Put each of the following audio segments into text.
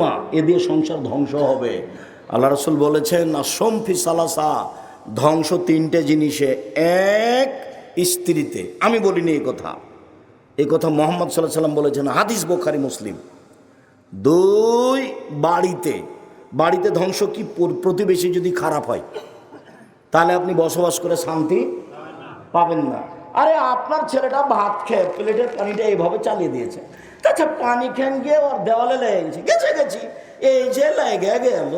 হাতিমা এ দিয়ে সংসার ধ্বংস হবে। আল্লাহ রসুল বলেছেন আসম্ফি সালাসা ধ্বংস তিনটে জিনিসে, এক স্ত্রীতে। আমি বলিনি এই কথা। এই কথা মোহাম্মদ সাল্লাহ সাল্লাম বলেছেন, হাদিস বোখারি, মুসলিম। দুই, বাড়িতে। বাড়িতে ধ্বংস কি প্রতিবেশী যদি খারাপ হয়, তাহলে আপনি বসবাস করে শান্তি পাবেন না। আরে আপনার ছেলেটা ভাত খেয়ে, প্লেটের পানিটা এইভাবে চালিয়ে দিয়েছে। আচ্ছা পানি খেন গিয়ে ওর দেওয়ালে লেগে গেছে। গেছে, গেছি। এই যে লেগে গেল।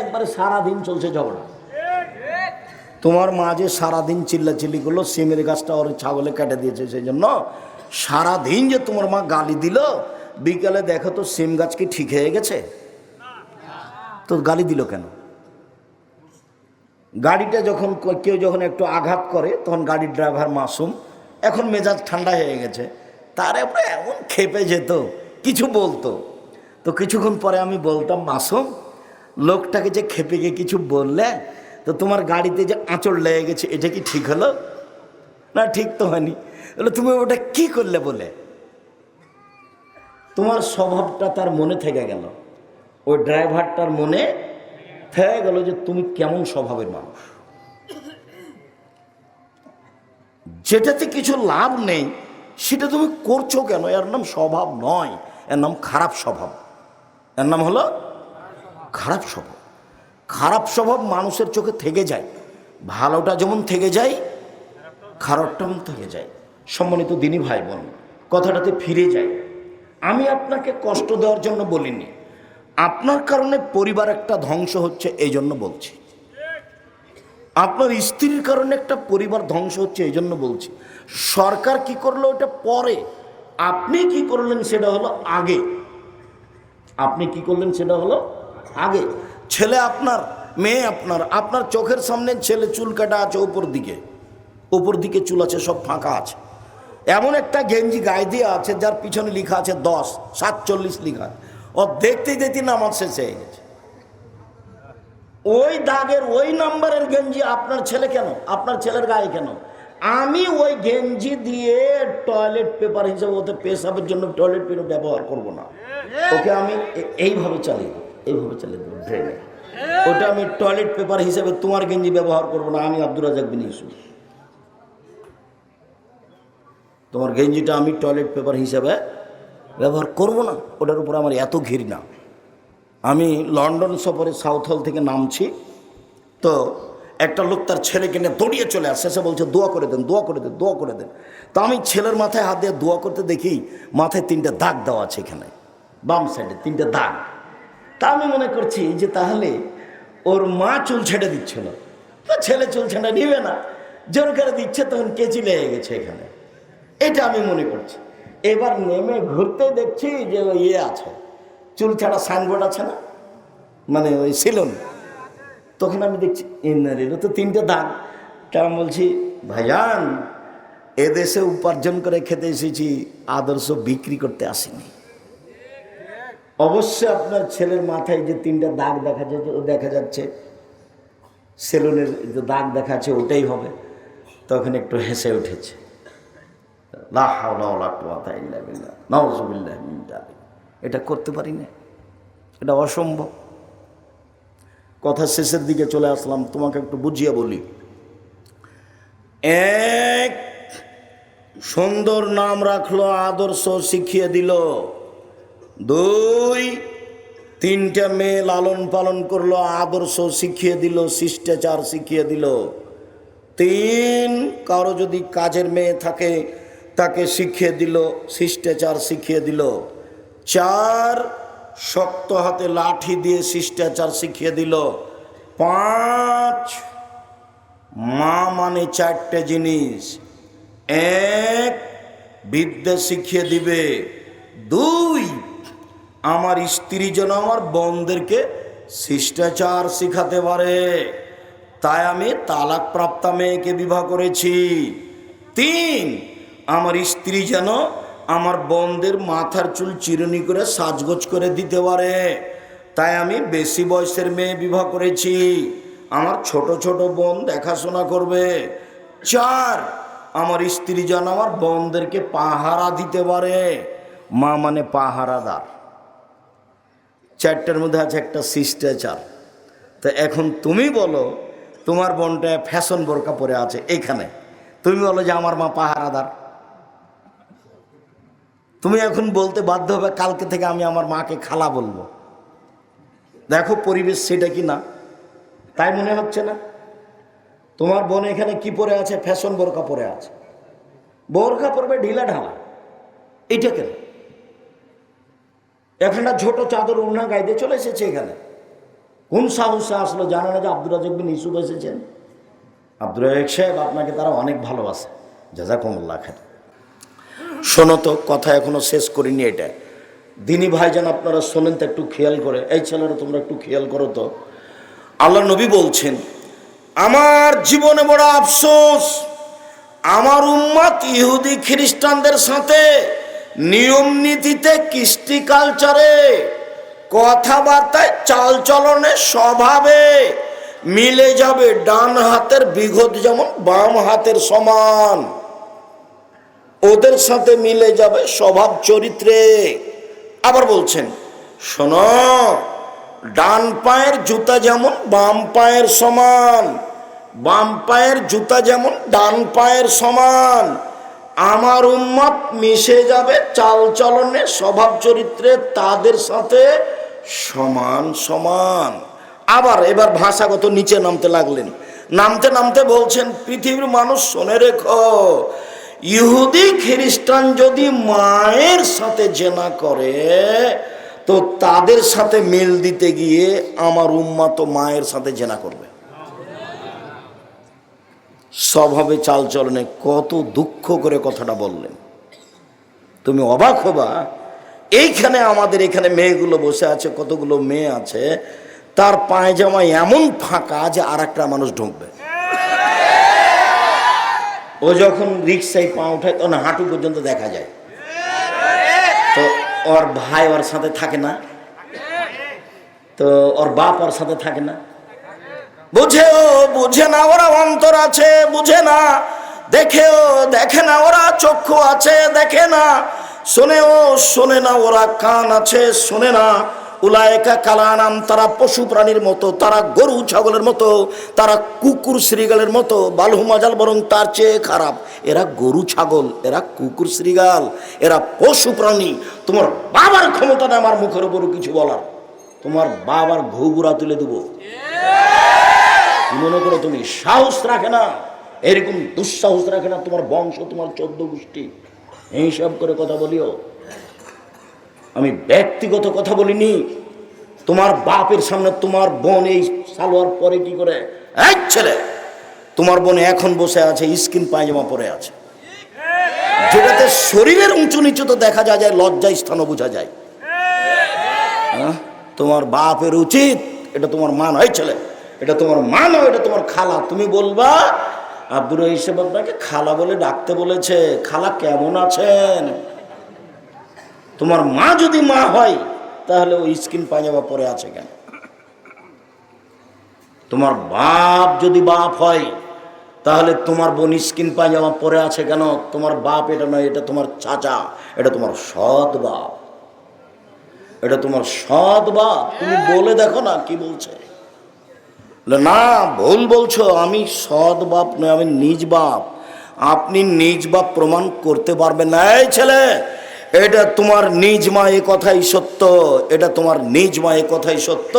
একবারে সারাদিন চলছে ঝগড়া। তোমার মা যে সারাদিন চিল্লাচিল্লি করল, সিমের গাছটা ওর ছাগলে কেটে দিয়েছে সেই জন্য। সারাদিন যে তোমার মা গালি দিল, বিকালে দেখো তো সিম গাছ কি ঠিক হয়ে গেছে? তো গালি দিল কেন? গাড়িটা যখন কেউ যখন একটু আঘাত করে, তখন গাড়ির ড্রাইভার মাসুম এখন মেজাজ ঠান্ডা হয়ে গেছে। তার উপরে এমন খেপে যেত, কিছু বলতো। তো কিছুক্ষণ পরে আমি বলতাম, মাসুম, লোকটাকে যে খেপে গিয়ে কিছু বললে, তো তোমার গাড়িতে যে আঁচড় লেগে গেছে, এটা কি ঠিক হলো? না, ঠিক তো হয়নি। বলে, তুমি ওটা কি করলে বলে? তোমার স্বভাবটা তার মনে থেকে গেল। ওই ড্রাইভারটার মনে থেকে গেল যে তুমি কেমন স্বভাবের মানুষ। যেটাতে কিছু লাভ নেই। সেটা তুমি করছ কেন? এর নাম স্বভাব নয়। এর নাম খারাপ স্বভাব। এর নাম হলো খারাপ স্বভাব। খারাপ স্বভাব মানুষের চোখে থেকে যায়। ভালোটা যেমন থেকে যায় খারাপটা যেমন থেকে যায়। সম্মানিত দিনী ভাই বোন কথাটাতে ফিরে যায় আমি আপনাকে কষ্ট দেওয়ার জন্য বলিনি। আপনার কারণে পরিবার একটা ধ্বংস হচ্ছে এই জন্য বলছি। আপনার স্ত্রীর কারণে একটা পরিবার ধ্বংস হচ্ছে এই জন্য বলছি। সরকার কি করল ওটা পরে? আপনি কি করলেন সেটা হলো আগে। আপনি কি করলেন সেটা হলো আগে। ছেলে আপনার, মেয়ে আপনার আপনার চোখের সামনে ছেলে চুল কাটা আছে ওপর দিকে। ওপর দিকে চুল আছে, সব ফাঁকা আছে। এমন একটা গেঞ্জি গায়ে দিয়ে আছে, যার পিছনে লেখা আছে দশ, সাতচল্লিশ লেখা ও দেখতে দেখতে নামাজ শেষ হয়ে গেছে। ওই দাগের ওই নাম্বারের গেঞ্জি আপনার ছেলে কেন? আপনার ছেলের গায়ে কেন? আমি ওই গেঞ্জি দিয়ে টয়লেট পেপার হিসেবে ওতে পেশাবের জন্য টয়লেট পেপার ব্যবহার করব না। ওকে আমি এইভাবে চালিয়ে দেবো, এইভাবে চালিয়ে দেবো ড্রেনে ওটা আমি টয়লেট পেপার হিসেবে তোমার গেঞ্জি ব্যবহার করব না, আমি আব্দুর রাজাক বিন ইউসুফ। তোমার গেঞ্জিটা আমি টয়লেট পেপার হিসেবে ব্যবহার করব না, ওটার উপর আমার এত ঘৃণা। আমি লন্ডন সফরে সাউথ হল থেকে নামছি। তো একটা লোক তার ছেলেকে নিয়ে দৌড়িয়ে চলে আসছে। সে বলছে, দোয়া করে দেন, দোয়া করে দেন, দোয়া করে দেন। তো আমি ছেলের মাথায় হাত দিয়ে দোয়া করতে দেখি মাথায় তিনটে দাগ দেওয়া আছে এখানে, বাম সাইডে তিনটে দাগ। তা আমি মনে করছি যে তাহলে ওর মা চুল ছেড়ে দিচ্ছিল। তো ছেলে চুল ছেড়ে নিবে না। জোর করে দিচ্ছে, তখন কেচি লেগে গেছে এখানে। এটা আমি মনে করছি। এবার নেমে ঘুরতে দেখছি যে ইয়ে আছে। চুল ছাড়া সাইনবোর্ড আছে না? মানে ওই সিলন তখন আমি দেখছি ইন্নারিল তো তিনটে দাগ। তা বলছি, ভাইজান এদেশে উপার্জন করে খেতে এসেছি, আদর্শ বিক্রি করতে আসিনি। অবশ্যই আপনার ছেলের মাথায় যে তিনটা দাগ দেখা যাচ্ছে দেখা যাচ্ছে, সেলুনের যে দাগ দেখা যাচ্ছে ওটাই হবে। তখন একটু হেসে উঠেছে। লা হাওলা ওয়ালা এটা করতে পারি না। এটা অসম্ভব। কথা শেষের দিকে চলে আসলাম, তোমাকে একটু বুঝিয়ে বলি। এক সুন্দর নাম রাখল, আদর্শ শিখিয়ে দিল। দুই, তিনটা মেয়ে লালন পালন করল, আদর্শ শিখিয়ে দিল, শিষ্টাচার শিখিয়ে দিল। তিন, কারও যদি কাজের মেয়ে থাকে, তাকে শিখিয়ে দিল, শিষ্টাচার শিখিয়ে দিল। চার শক্ত হাতে লাঠি দিয়ে শিষ্টাচার শিখিয়ে দিল। পাঁচ, মা মানে চারটে জিনিস। এক, বিদ্যা শিখিয়ে দিবে। দুই, আমার স্ত্রী যেন আমার বোনদেরকে শিষ্টাচার শিখাতে পারে। তাই আমি তালাক প্রাপ্তা মেয়েকে বিবাহ করেছি। তিন, আমার স্ত্রী যেন আমার বোনদের মাথার চুল চিরুনি করে সাজগোজ করে দিতে পারে। তাই আমি বেশি বয়সের মেয়ে বিবাহ করেছি। আমার ছোট ছোট বোন দেখাশোনা করবে। চার, আমার স্ত্রী যেন আমার বোনদেরকে পাহারা দিতে পারে। মা মানে পাহারাদার। চারটার মধ্যে আছে একটা শিষ্টাচার। তো এখন তুমি বলো, তোমার বোনটা ফ্যাশন বোরকা পরে আছে এখানে। তুমি বলো যে আমার মা পাহারাদার। তুমি এখন বলতে বাধ্য হবে, কালকে থেকে আমি আমার মাকে খালা বলব। দেখো পরিবেশ সেটা কি না? তাই মনে হচ্ছে না? তোমার বোন এখানে কি পরে আছে? ফ্যাশন বোরকা পরে আছে। বোরকা পরবে ঢিলা ঢালা। এটা কেন? এখানটা ছোট চাদর উন্না গাইতে চলে এসেছে এখানে। কোন সাহসে আসলো? জানে না যে আব্দুর রাজাক বিন ইসুফ এসেছেন? আব্দুর রাজাক সাহেব আপনাকে তারা অনেক ভালোবাসে। যা যা জাজাকুমুল্লাহ খান শোনো তো, কথা এখনও শেষ করিনি এটা। দিনী ভাইজান আপনারা শোনেন তো একটু খেয়াল করে। এই ছেলেরা তোমরা একটু খেয়াল করো তো। আল্লাহ নবী বলছেন, আমার জীবনে বড় আফসোস, আমার উম্মত ইহুদি খ্রিস্টানদের সাথে নিয়ম নীতিতে, কৃষ্টি কালচারে, কথাবার্তায়, চালচলনে, স্বভাবে মিলে যাবে ডান হাতের বিঘত যেমন বাম হাতের সমান। ওদের সাথে মিলে যাবে স্বভাব চরিত্রে। আবার বলছেন, শোনো, ডান পায়ের জুতা যেমন বাম পায়ের সমান, বাম পায়ের জুতা যেমন ডান পায়ের সমান, আমার উম্মত মিশে যাবে চালচলনে স্বভাব চরিত্রে তাদের সাথে সমান সমান। আবার এবার ভাষাগত নিচে নামতে লাগলেন। নামতে নামতে বলছেন, পৃথিবীর মানুষ, শোনে রেখো ইহুদি খ্রিস্টান যদি মায়ের সাথে জেনা করে, তো তাদের সাথে মিল দিতে গিয়ে আমার উম্মা তো মায়ের সাথে জেনা করবে। স্বভাবে চালচলনে, কত দুঃখ করে কথাটা বললেন। তুমি অবাক হবা, এইখানে আমাদের এখানে মেয়েগুলো বসে আছে, কতগুলো মেয়ে আছে, তার পায়জামা এমন ফাঁকা যে আর একটা মানুষ ঢুকবে। ও যখন রিক্সায় পা উঠায়, তখন হাঁটু পর্যন্ত দেখা যায়। তো ওর ভাই ওর সাথে থাকে না। তো ওর বাপ ওর সাথে থাকে না। বুঝে ও বুঝে না, ওরা অন্তর আছে, বুঝে না। দেখে ও দেখে না, ওরা চক্ষু আছে, দেখে না। শোনে ও শোনে না, ওরা কান আছে, শোনে না। উলায়কা কালানাম, তারা পশু প্রাণীর মতো, তারা গরু ছাগলের মতো, তারা কুকুর শ্রীগালের মতো বালহুমাজাল বরং তার চেয়ে খারাপ। এরা গরু ছাগল, এরা কুকুর শ্রীগাল, এরা পশু প্রাণী। তোমার বাবার ক্ষমতা নেই আমার মুখের উপরও কিছু বলার। তোমার বাবার ঘুগুরা তুলে দেবো। মনে করো তুমি? সাহস রাখে না। এরকম দুঃসাহস রাখে না তোমার বংশ, তোমার চোদ্দ গোষ্ঠী। এইসব করে কথা বলিও। আমি ব্যক্তিগত কথা বলিনি। তোমার বাপের সামনে তোমার বোন এই সালোয়ার পরে কি করে? এক ছেলে, তোমার বোন এখন বসে আছে, স্কিন পায়জামা পরে আছে। যেটাতে শরীরের উঁচু নিচু তো দেখা যায় লজ্জায় স্থানও বোঝা যায়। হ্যাঁ? তোমার বাপের উচিত, এটা তোমার মা নয় ছেলে, এটা তোমার মা নয়, এটা তোমার খালা। তুমি বলবা আব্দুর হিসেব আপনাকে খালা বলে ডাকতে বলেছে, খালা কেমন আছেন? তোমার মা যদি মা হয়, তাহলে ওই স্কিন পায়জামা পরে আছে কেন? তোমার বাপ যদি বাপ হয়, তাহলে তোমার বোন স্কিন পায়জামা পরে আছে কেন? তোমার বাপ এটা নয়, এটা তোমার চাচা, এটা তোমার সৎ বাপ। এটা তোমার সৎ বাপ। তুমি বলে দেখো না কি বলছে। না, ভুল বলছো, আমি সৎ বাপ নয়, আমি নিজ বাপ। আপনি নিজ বাপ প্রমাণ করতে পারবেন না। এই ছেলে এটা তোমার নিজ মা এ কথাই সত্য, এটা তোমার নিজ মা এ কথাই সত্য,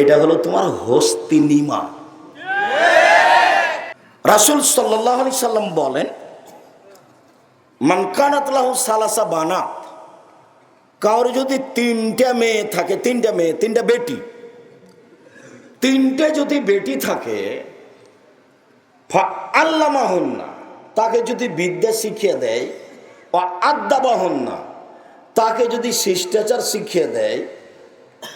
এটা হলো তোমার হস্তিনী মা রাসুল সাল্লাহ আলি সাল্লাম বলেন মানকানাতলাহু সালাসা বানাত কারোর যদি তিনটা মেয়ে থাকে, তিনটা মেয়ে, তিনটা বেটি, তিনটে যদি বেটি থাকে আল্লামাহন্না, তাকে যদি বিদ্যা শিখিয়ে দেয় বা আদ্যাবাহন্না তাকে যদি শিষ্টাচার শিখিয়ে দেয়,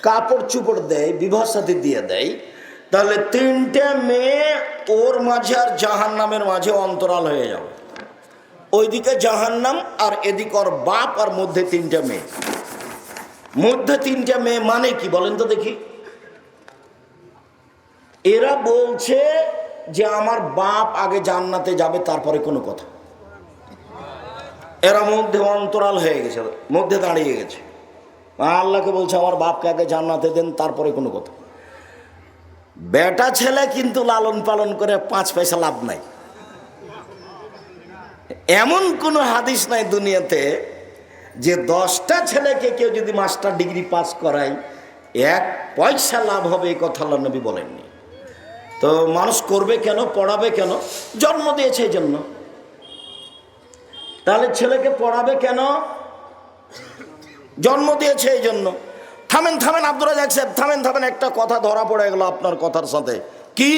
কাপড় চুপড় দেয়, বিবাহ সাথী দিয়ে দেয়, তাহলে তিনটে মেয়ে ওর মাঝে আর জাহান নামের মাঝে অন্তরাল হয়ে যাবে। ওইদিকে জাহান্নাম আর এদিক ওর বাপ আর মধ্যে তিনটা মেয়ে। মধ্যে তিনটা মেয়ে মানে কি বলেন তো দেখি। এরা বলছে যে আমার বাপ আগে জান্নাতে যাবে, তারপরে কোনো কথা। এরা মধ্যে অন্তরাল হয়ে গেছে, মধ্যে দাঁড়িয়ে গেছে। আল্লাহকে বলছে, আমার বাপকে আগে জান্নাতে দেন, তারপরে কোনো কথা বেটা ছেলে কিন্তু লালন পালন করে পাঁচ পয়সা লাভ নাই। এমন কোনো হাদিস নাই দুনিয়াতে যে দশটা ছেলেকে কেউ যদি মাস্টার ডিগ্রি পাস করায়, এক পয়সা লাভ হবে এই কথা আল্লাহ নবী বলেননি। তো মানুষ করবে কেন, পড়াবে কেন, জন্ম দিয়েছে এই জন্য। তাহলে ছেলেকে পড়াবে কেন? জন্ম দিয়েছে এই জন্য। থামেন থামেন আব্দুল রাজাক সাহেব, থামেন থামেন, একটা কথা ধরা পড়ে গেল আপনার কথার সাথে। কি?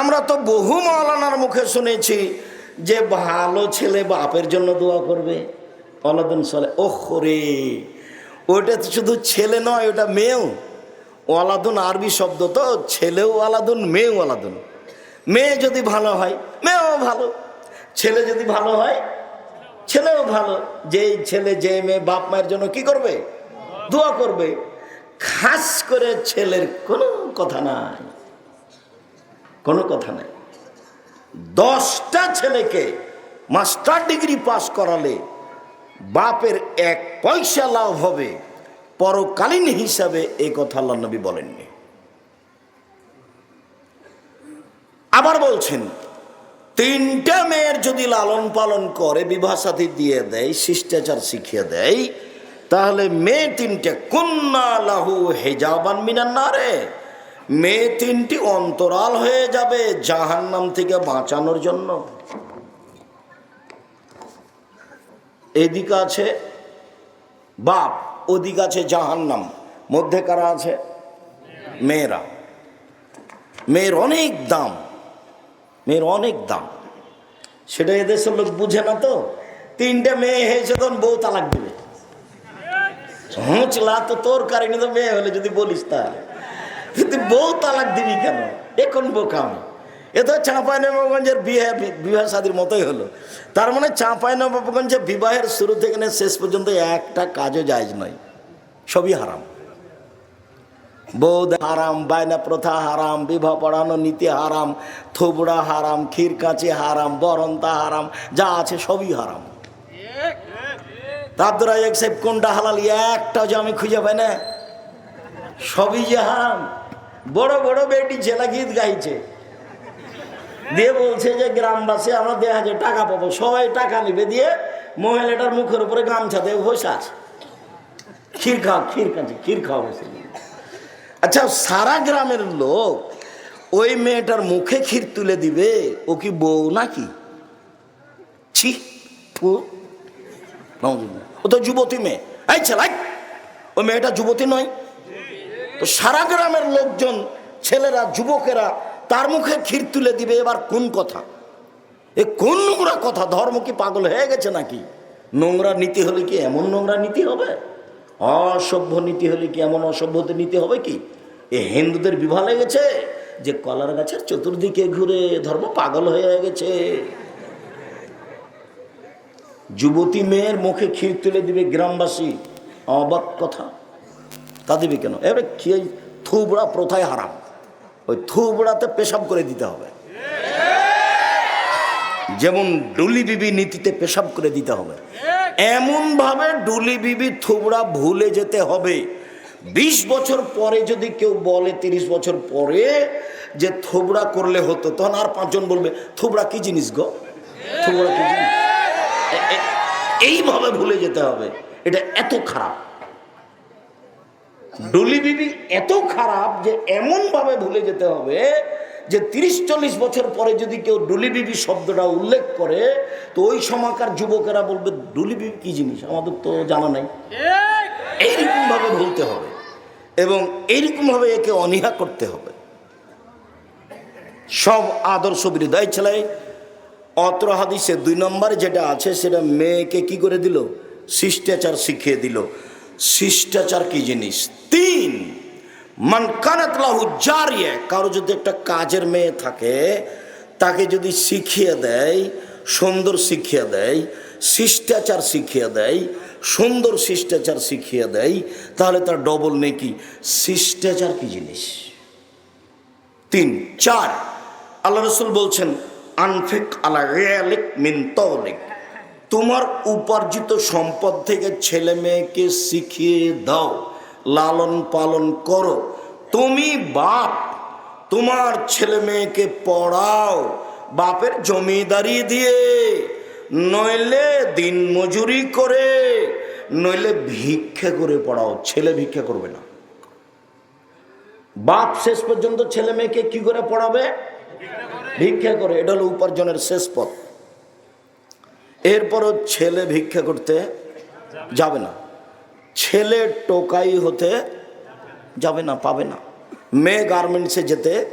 আমরা তো বহু মৌলানার মুখে শুনেছি যে ভালো ছেলে বাপের জন্য দোয়া করবে। অলাদুন সালে ওহ রে ওটা তো শুধু ছেলে নয় ওটা মেয়েও। ওয়ালাদুন আরবি শব্দ তো, ছেলেও আলাদুন, মেয়েও আলাদুন। মেয়ে যদি ভালো হয়, মেয়েও ভালো। ছেলে যদি ভালো হয় ছেলেও ভালো, যেই ছেলে যে মেয়ে বাপ মায়ের জন্য কি করবে? দোয়া করবে। খাস করে ছেলের কোনো কথা নাই। কোনো কথা নাই। দশটা ছেলেকে মাস্টার ডিগ্রি পাস করালে বাপের এক পয়সা লাভ হবে। পরকালীন হিসাবে এই কথা আল্লাহ নবী বলেননি। আবার বলছেন তিনটা মেয়ের যদি লালন পালন করে, বিবাহ সাথী দিয়ে দেয়, শিষ্টাচার শিখিয়ে দেয়, তাহলে মেয়ে তিনটে কন্যা লাহু হেজাবান মিনান না রে মেয়ে তিনটি অন্তরাল হয়ে যাবে জাহান্নাম থেকে বাঁচানোর জন্য। এদিকে আছে বাপ, ওদিক আছে জাহান্নাম। মধ্যে কারা আছে? মেয়েরা। মেয়ের অনেক দাম। মেয়ের অনেক দাম। সেটা এদেশের লোক বুঝে না তো। তিনটে মেয়ে হয়েছে তখন বউ তালাক দিবে। হুঁচলা তো তোর কারণে তো মেয়ে হলে যদি বলিস তাহলে। কিন্তু বউ তালাক দিবি কেন? এখন বোকাম এ তো চাঁপাই নবাবগঞ্জের বিয়ে, বিবাহ শাদির মতোই হলো। তার মানে চাঁপাই নবাবগঞ্জে বিবাহের শুরু থেকে শেষ পর্যন্ত একটা কাজও জায়জ নয়। সবই হারাম। বৌদ হারাম বায়না প্রথা হারাম, বিবাহ পড়ানো নীতি হারাম, থুবড়া হারাম, ক্ষীর কাঁচি হারাম, বরন্তা হারাম, যা আছে সবই হারাম। আব্দুর রাজাক সাহেব, কোনটা হালাল? একটা যে আমি খুঁজে পাই না। সবই যে হারাম। বড় বড় বেটি ছেলে গীত গাইছে। দিয়ে বলছে যে, গ্রামবাসী, আমরা দেড় হাজার টাকা পাবো। সবাই টাকা নিবে দিয়ে মহিলাটার মুখের উপরে গামছা দিয়ে বসে আছে। ক্ষীর খাও, ক্ষীর খাচ্ছে ক্ষীর খাওয়া বসে আচ্ছা সারা গ্রামের লোক ওই মেয়েটার মুখে ক্ষীর তুলে দিবে, ও কি বউ নাকি? ছি। ও তো যুবতী মেয়ে। এই ছেলাই ওই মেয়েটা যুবতী নয়। তো সারা গ্রামের লোকজন, ছেলেরা, যুবকেরা তার মুখে ক্ষীর তুলে দিবে, এবার কোন কথা? এ কোন নোংরা কথা? ধর্ম কি পাগল হয়ে গেছে নাকি? নোংরা নীতি হলে কি এমন নোংরা নীতি হবে? অসভ্য নীতি হলে কি এমন অসভ্যতে নীতি হবে কি? এ হিন্দুদের বিবাহ লেগেছে যে কলার গাছের চতুর্দিকে ঘুরে ধর্ম পাগল হয়ে গেছে। যুবতী মেয়ের মুখে ক্ষীর তুলে দিবে গ্রামবাসী, অবাক কথা। তা দিবে কেন? এবারে খেয়ে থুবড়া প্রথায় হারাম? ওই থুবড়াতে পেশাব করে দিতে হবে। যেমন ডুলি বিবি নীতিতে পেশাব করে দিতে হবে। এমন ভাবে ডুলি বিবি থুবড়া ভুলে যেতে হবে। বিশ বছর পরে যদি কেউ বলে, তিরিশ বছর পরে যে থুবড়া করলে হতো, তখন আর পাঁচজন বলবে, থুবড়া কি জিনিস গো? থুবড়া কি জিনিস? এইভাবে ভুলে যেতে হবে। এটা এত খারাপ। ডুলি বিবি এত খারাপ যে এমন ভাবে ভুলে যেতে হবে যে তিরিশ চল্লিশ বছর পরে যদি কেউ ডুলি বিবি শব্দটা উল্লেখ করে তো ওই সময়কার যুবকেরা বলবে ডুলি বিবি কি জিনিস? আমাদের তো জানা নাই। এইরকম ভাবে ভুলতে হবে এবং এইরকম ভাবে একে অনীহা করতে হবে। সব আদর্শ বিরোধী ছেলে অত্র হাদিসে দুই নম্বরে যেটা আছে সেটা মেয়েকে কি করে দিল? শিষ্টাচার শিখিয়ে দিল। শিষ্টাচার কি জিনিস? তিন! মান কানাত লাহু জারিয়ে, কারও যদি একটা কাজের মেয়ে থাকে, তাকে যদি শিখিয়ে দেয়, সুন্দর শিখিয়ে দেয়, শিষ্টাচার শিখিয়ে দেয়, সুন্দর শিষ্টাচার শিখিয়ে দেয়, তাহলে তার ডবল নেকি শিষ্টাচার কি জিনিস? তিন, চার, আল্লাহ রসুল বলছেন, আনফিক আলা রিয়ালিক মিন তৌলিক তোমার উপার্জিত সম্পদ থেকে ছেলে মেয়েকে শিখিয়ে দাও। লালন পালন করো। তুমি বাপ, তোমার ছেলে মেয়েকে পড়াও, বাপের জমিদারি দিয়ে। নইলে দিন মজুরি করে, নইলে ভিক্ষা করে পড়াও। ছেলে ভিক্ষা করবে না। বাপ শেষ পর্যন্ত ছেলে মেয়েকে কি করে পড়াবে? ভিক্ষা করে। এটা হলো উপার্জনের শেষ পথ। এরপরও ছেলে ভিক্ষা করতে যাবে না। ছেলে টোকাই হতে যাবে না, পাবে না। মেয়ে গার্মেন্টসে যেতে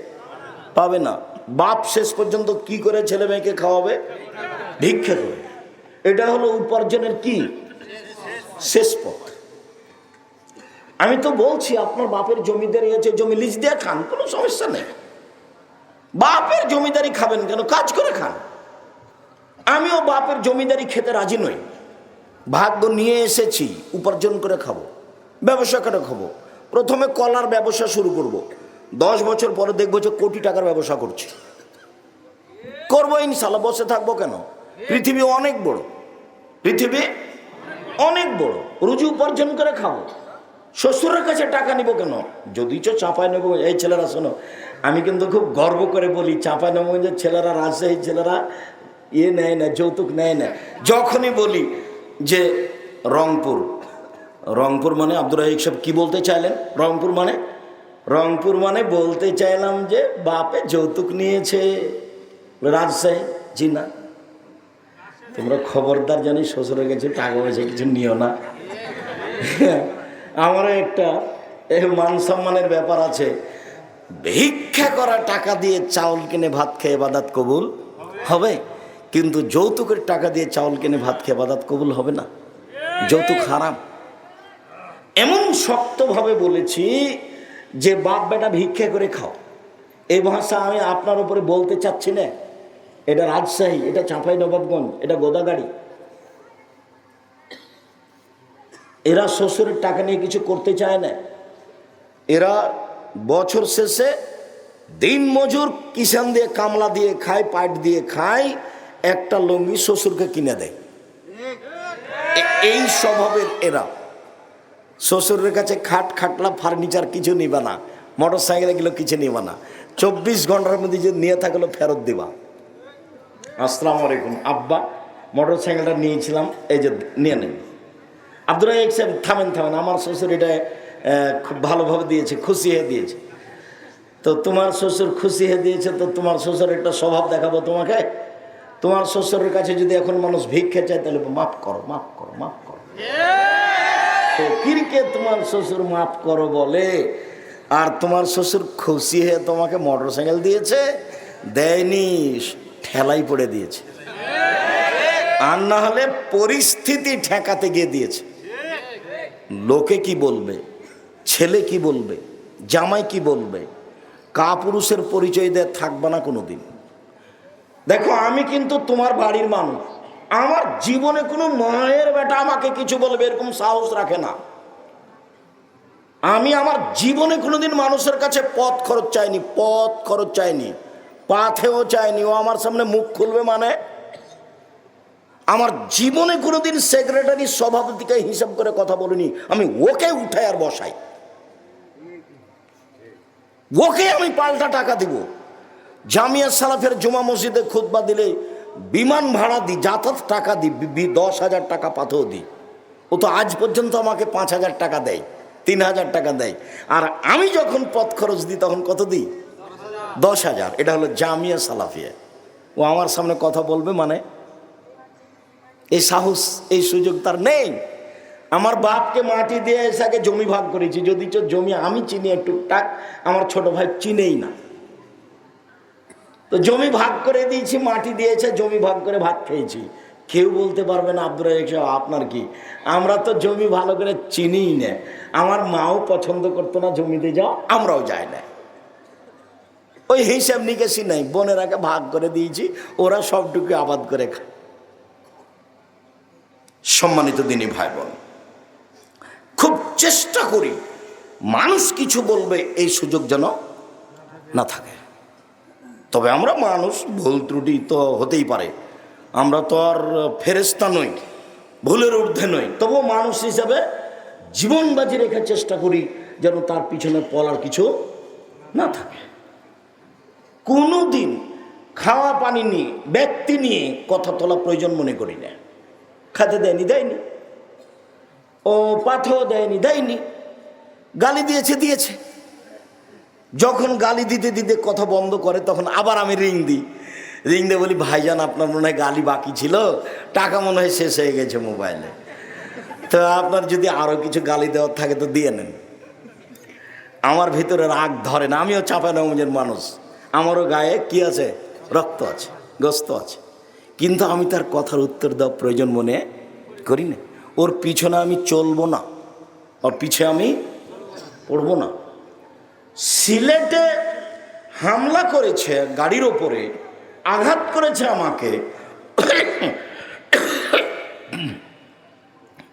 পাবে না। বাপ শেষ পর্যন্ত কি করে ছেলে মেয়েকে খাওয়াবে? ভিক্ষা করে। এটা হলো উপার্জনের কি? শেষ পথ। আমি তো বলছি, আপনার বাপের জমিদারি আছে, জমি লিজ দিয়ে খান, কোনো সমস্যা নেই। বাপের জমিদারি খাবেন কেন? কাজ করে খান। আমিও বাপের জমিদারি খেতে রাজি নই। ভাগ্য নিয়ে এসেছি, উপার্জন করে খাব, ব্যবসা করে খাব। প্রথমে কলার ব্যবসা শুরু করব। দশ বছর পরে দেখব যে কোটি টাকার ব্যবসা করছি। করব ইনশাল্লাহ, বসে থাকব কেন? পৃথিবী অনেক বড়। পৃথিবী অনেক বড়। রুজি উপার্জন করে খাব। শ্বশুরের কাছে টাকা নিব কেন? যদি চো চাঁপায় নেব, এই ছেলেরা শোনো, আমি কিন্তু খুব গর্ব করে বলি চাঁপায় যে ছেলেরা রাজশাহী ছেলেরা ইয়ে নেয় না, যৌতুক নেয় না। যখনই বলি যে রংপুর। রংপুর মানে আব্দুর রাহিক সাহেব কি বলতে চাইলেন? রংপুর মানে? রংপুর মানে বলতে চাইলাম যে বাপে যৌতুক নিয়েছে। রাজশাহী? জি না। তোমরা খবরদার জানি, শ্বশুরের কাছে টাকা পয়সা কিছু নিও না। আমারও একটা মান সম্মানের ব্যাপার আছে। ভিক্ষা করা টাকা দিয়ে চাউল কিনে ভাত খেয়ে বাদাত কবুল হবে? কিন্তু যৌতুকের টাকা দিয়ে চাউল কিনে ভাত খেয়ে বাদাত কবুল হবে না। যৌতুক হারাম। এমন শক্তভাবে বলেছি যে বাপ বেটা ভিক্ষা করে খাও। এই ভাষা আমি আপনার উপরে বলতে চাচ্ছি না। এটা রাজশাহী, এটা চাঁপাই নবাবগঞ্জ, এটা গোদাগাড়ি। এরা শ্বশুরের টাকা নিয়ে কিছু করতে চায় না। এরা বছর শেষে দিন মজুর কিষান দিয়ে কামলা দিয়ে খায়, পাট দিয়ে খায় একটা লঙ্গি শ্বশুরকে কিনে দেয়। এই স্বভাবের এরা। শ্বশুরের কাছে খাট, খাটলা, ফার্নিচার কিছু নিবা না। মোটর সাইকেল এগুলো কিছু নিবা না। চব্বিশ ঘণ্টার মধ্যে যে নিয়ে থাকল, ফেরত দিবা। আসসালামু আলাইকুম। আব্বা মোটর সাইকেলটা নিয়েছিলাম। এই যে নিয়ে নেন। রাহিক সাহেব, থামেন থামেন। আমার শ্বশুর এটা খুব ভালোভাবে দিয়েছে, খুশি হয়ে দিয়েছে। তো তোমার শ্বশুর খুশি হয়ে দিয়েছে, তো তোমার শ্বশুর একটা স্বভাব দেখাবো তোমাকে। তোমার শ্বশুরের কাছে যদি এখন মানুষ ভিক্ষা চায়, তাহলে মাফ করো মাফ করো মাফ করো। তো কিরকে তোমার শ্বশুর মাফ করো বলে? আর তোমার শ্বশুর খুশি হয়ে তোমাকে মোটর সাইকেল দিয়েছে, দেয়নি, ঠেলাই পড়ে দিয়েছে। আর না হলে পরিস্থিতি ঠেকাতে গিয়ে দিয়েছে। লোকে কি বলবে? ছেলে কি বলবে? জামাই কি বলবে? কা পুরুষের পরিচয় দেয় থাকবে না কোনোদিন। দেখো, আমি কিন্তু তোমার বাড়ির মানুষ। আমার জীবনে কোনো মায়ের বেটা আমাকে কিছু বলবে এরকম সাহস রাখে না। আমি আমার জীবনে কোনোদিন মানুষের কাছে পথ খরচ চাইনি, পথ খরচ চাইনি, পাথেও চাইনি। ও আমার সামনে মুখ খুলবে মানে? আমার জীবনে কোনোদিন সেক্রেটারি সভাপতিকে হিসাব করে কথা বলিনি। আমি ওকে উঠাই আর বসাই। ওকে আমি পাল্টা টাকা দিব। জামিয়া সালাফের জুমা মসজিদে খুতবা দিলে বিমান ভাড়া দিই যাতায়াত টাকা দিই দশ হাজার টাকা পাথেও দিই ও তো আজ পর্যন্ত আমাকে পাঁচ হাজার টাকা দেয়, তিন হাজার টাকা দেয়। আর আমি যখন পথ খরচ দিই, তখন কত দিই? দশ হাজার। এটা হলো জামিয়া সালাফিয়া। ও আমার সামনে কথা বলবে মানে এই সাহস, এই সুযোগ তার নেই। আমার বাপকে মাটি দিয়ে এসে জমি ভাগ করেছি, যদি জমি আমি চিনি টুকটাক আমার ছোট ভাই চিনেই না। তো জমি ভাগ করে দিয়েছি, মাটি দিয়েছে, জমি ভাগ করে ভাত খেয়েছি। কেউ বলতে পারবে না, আব্দুর রাজাক সাহেব, আপনার কি? আমরা তো জমি ভালো করে চিনিই না। আমার মাও পছন্দ করতো না জমিতে যাও আমরাও যাই না। ওই হিসাব নিকেশি নাই বোনের আগে ভাগ করে দিয়েছি, ওরা সবটুকু আবাদ করে খায়। সম্মানিত দিনী ভাই বোন খুব চেষ্টা করি, মানুষ কিছু বলবে, এই সুযোগ যেন না থাকে। তবে আমরা মানুষ, ভুল ত্রুটি তো হতেই পারে। আমরা তো আর ফেরেস্তা নই, ভুলের ঊর্ধ্বে নই। তবুও মানুষ হিসাবে জীবন বাজি রেখার চেষ্টা করি যেন তার পিছনে পলার কিছু না থাকে। কোনো দিন খাওয়া পানি নিয়ে, ব্যক্তি নিয়ে কথা তোলা প্রয়োজন মনে করি না। খাতে দেয়নি দেয়নি। ও পাথেও দেয়নি দেয়নি। গালি দিয়েছে দিয়েছে। যখন গালি দিতে দিতে কথা বন্ধ করে, তখন আবার আমি রিং দিই। রিং দিয়ে বলি, ভাইজান, আপনার মনে হয় গালি বাকি ছিল? টাকা মনে হয় শেষ হয়ে গেছে মোবাইলে। তো আপনার যদি আরও কিছু গালি দেওয়ার থাকে, তো দিয়ে নেন। আমার ভিতরে রাগ ধরে না, আমিও চাপা নমজের মানুষ। আমারও গায়ে কি আছে? রক্ত আছে, গোস্ত আছে। কিন্তু আমি তার কথার উত্তর দেওয়া প্রয়োজন মনে করি না। ওর পিছনে আমি চলবো না। ওর পিছে আমি পড়ব না। সিলেটে হামলা করেছে, গাড়ির ওপরে আঘাত করেছে আমাকে।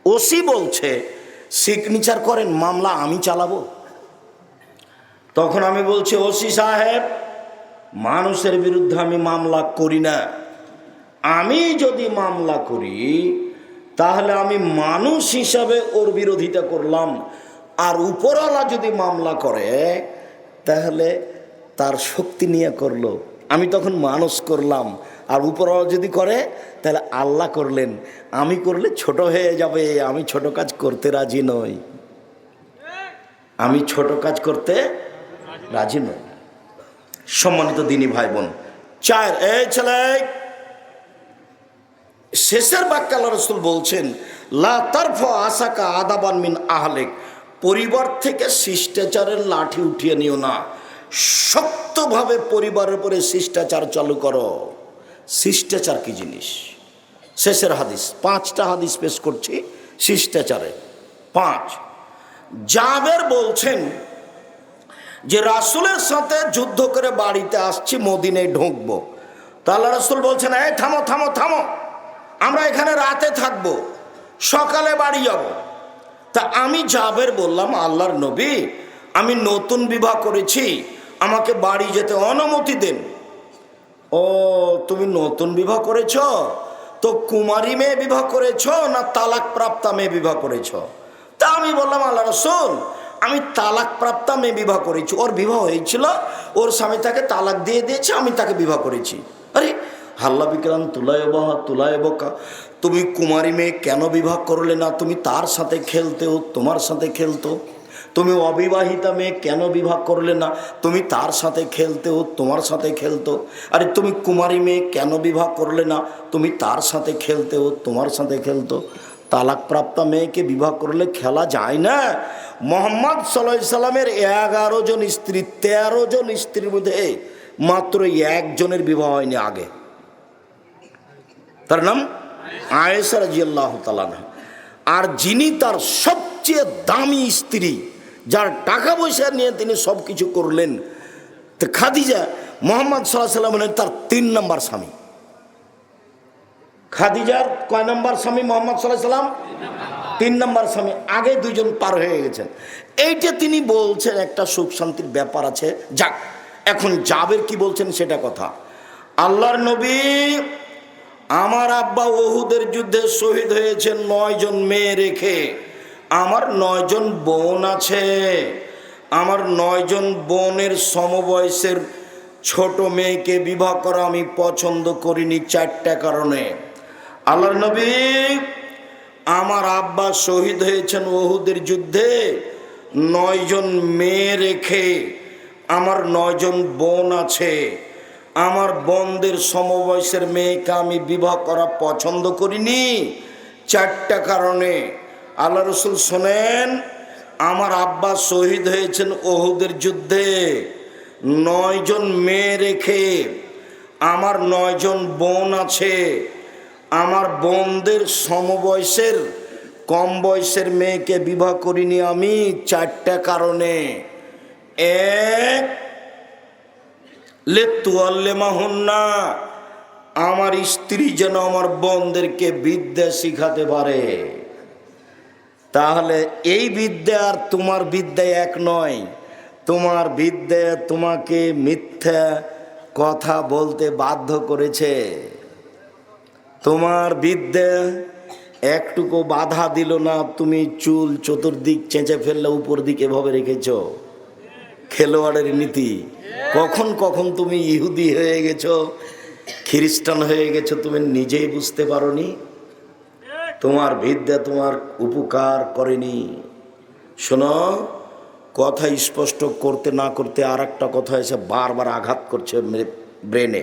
ওসি বলছে সিগনেচার করেন, মামলা আমি চালাবো। তখন আমি বলছি, ওসি সাহেব, মানুষের বিরুদ্ধে আমি মামলা করি না। আমি যদি মামলা করি, তাহলে আমি মানুষ হিসাবে ওর বিরোধিতা করলাম। আর উপরওয়ালা যদি মামলা করে তাহলে তার শক্তি নিয়ে করল। আমি তখন মানুষ করলাম। আর উপরওয়ালা যদি করে, তাহলে আল্লাহ করলেন। আমি করলে ছোট হয়ে যাবে। আমি ছোট কাজ করতে রাজি নই। আমি ছোট কাজ করতে রাজি নই। সম্মানিত দিনী ভাই বোন চার এই ছেলে, শেষের বাক্যাল রসুল বলছেন, লা তারফ আসাকা আদাবান মিন আহলেক। পরিবার থেকে শিষ্টাচারের লাঠি উঠিয়ে নিও না। শক্তভাবে পরিবারের উপরে শিষ্টাচার চালু করো। শিষ্টাচার কি জিনিস? শেষের হাদিস, পাঁচটা হাদিস পেশ করছি শিষ্টাচারে। পাঁচ, জাবের বলছেন যে, রাসুলের সাথে যুদ্ধ করে বাড়িতে আসছি, মদিনায় ঢুকবো। তাহলে রাসুল বলছেন, এই থামো থামো থামো। আমরা এখানে রাতে থাকব। সকালে বাড়ি যাব। তা আমি জাবের বললাম, আল্লাহর নবী, আমি নতুন বিবাহ করেছি, আমাকে বাড়ি যেতে অনুমতি দেন। ও, তুমি নতুন বিবাহ করেছ? তো কুমারী মেয়ে বিবাহ করেছ না তালাক প্রাপ্তা মেয়ে বিবাহ করেছ? তা আমি বললাম, আল্লাহ রসুল, আমি তালাক প্রাপ্তা মেয়ে বিবাহ করেছি। ওর বিবাহ হয়েছিল, ওর স্বামী তাকে তালাক দিয়ে দিয়েছে, আমি তাকে বিবাহ করেছি। আরে হাল্লা বিক্রাম তুলায় বাহা তুলায় বকা তুমি কুমারী মেয়ে কেন বিবাহ করলে না? তুমি তার সাথে খেলতেও, তোমার সাথে খেলতো। তুমি অবিবাহিতা মেয়ে কেন বিবাহ করলে না? তুমি তার সাথে খেলতেও, তোমার সাথে খেলতো। আরে, তুমি কুমারী মেয়ে কেন বিবাহ করলে না? তুমি তার সাথে খেলতেও, তোমার সাথে খেলতো। তালাকপ্রাপ্তা মেয়েকে বিবাহ করলে খেলা যায় না। মোহাম্মদ সাল্লাহ সাল্লামের এগারো জন স্ত্রী, তেরো জন স্ত্রীর মধ্যে মাত্র একজনের বিবাহ হয়নি আগে। তার নাম আয়েসা রাজিয়াল্লাহ তালানা আর যিনি তার সবচেয়ে দামি স্ত্রী, যার টাকা পয়সা নিয়ে তিনি সব কিছু করলেন, তো খাদিজা মোহাম্মদ সাল্লাহ সাল্লাম হলেন তার তিন নম্বর স্বামী। খাদিজার কয় নম্বর স্বামী মোহাম্মদ সাল্লাহ সাল্লাম? তিন নম্বর স্বামী। আগে দুজন পার হয়ে গেছেন। এইটা তিনি বলছেন, একটা সুখ শান্তির ব্যাপার আছে। যাক, এখন জাবের কি বলছেন সেটা কথা। আল্লাহর নবী আমার আব্বা ওহুদের যুদ্ধে শহীদ হয়েছেন নয়জন মেয়ে রেখে। আমার নয়জন বোন আছে। আমার নয়জন বোনের সমবয়সের ছোট মেয়েকে বিবাহ করা আমি পছন্দ করিনি চারটা কারণে। আল্লাহর নবী, আমার আব্বা শহীদ হয়েছেন ওহুদের যুদ্ধে নয়জন মেয়ে রেখে। আমার নয়জন বোন আছে। আমার বোনদের সমবয়সের মেয়েকে আমি বিবাহ করা পছন্দ করিনি। চারটা কারণে। আল্লাহ রসুল শোনেন, আমার আব্বা শহীদ হয়েছেন ওহুদের যুদ্ধে। নয়জন মেয়ে রেখে আমার নয়জন বোন আছে। আমার বোনদের সমবয়সের, কম বয়সের মেয়েকে বিবাহ করিনি আমি। চারটা কারণে। এক আমার স্ত্রী যেন আমার বোনদেরকে বিদ্যা শিখাতে পারে। তাহলে এই বিদ্যা আর তোমার বিদ্যা এক নয়। তোমার বিদ্যা তোমাকে মিথ্যা কথা বলতে বাধ্য করেছে। তোমার বিদ্যা একটুকু বাধা দিল না, তুমি চুল চতুর্দিক চেঁচে ফেললে, উপর দিকে এভাবে রেখেছ। খেলোয়াড়ের নীতি। কখন কখন তুমি ইহুদি হয়ে গেছো, খ্রিস্টান হয়ে গেছো, তুমি নিজেই বুঝতে পারোনি? তোমার বিদ্যা তোমার উপকার করেনি। শোনো, কথা স্পষ্ট করতে না করতে আর একটা কথা এসে বারবার আঘাত করছে ব্রেনে।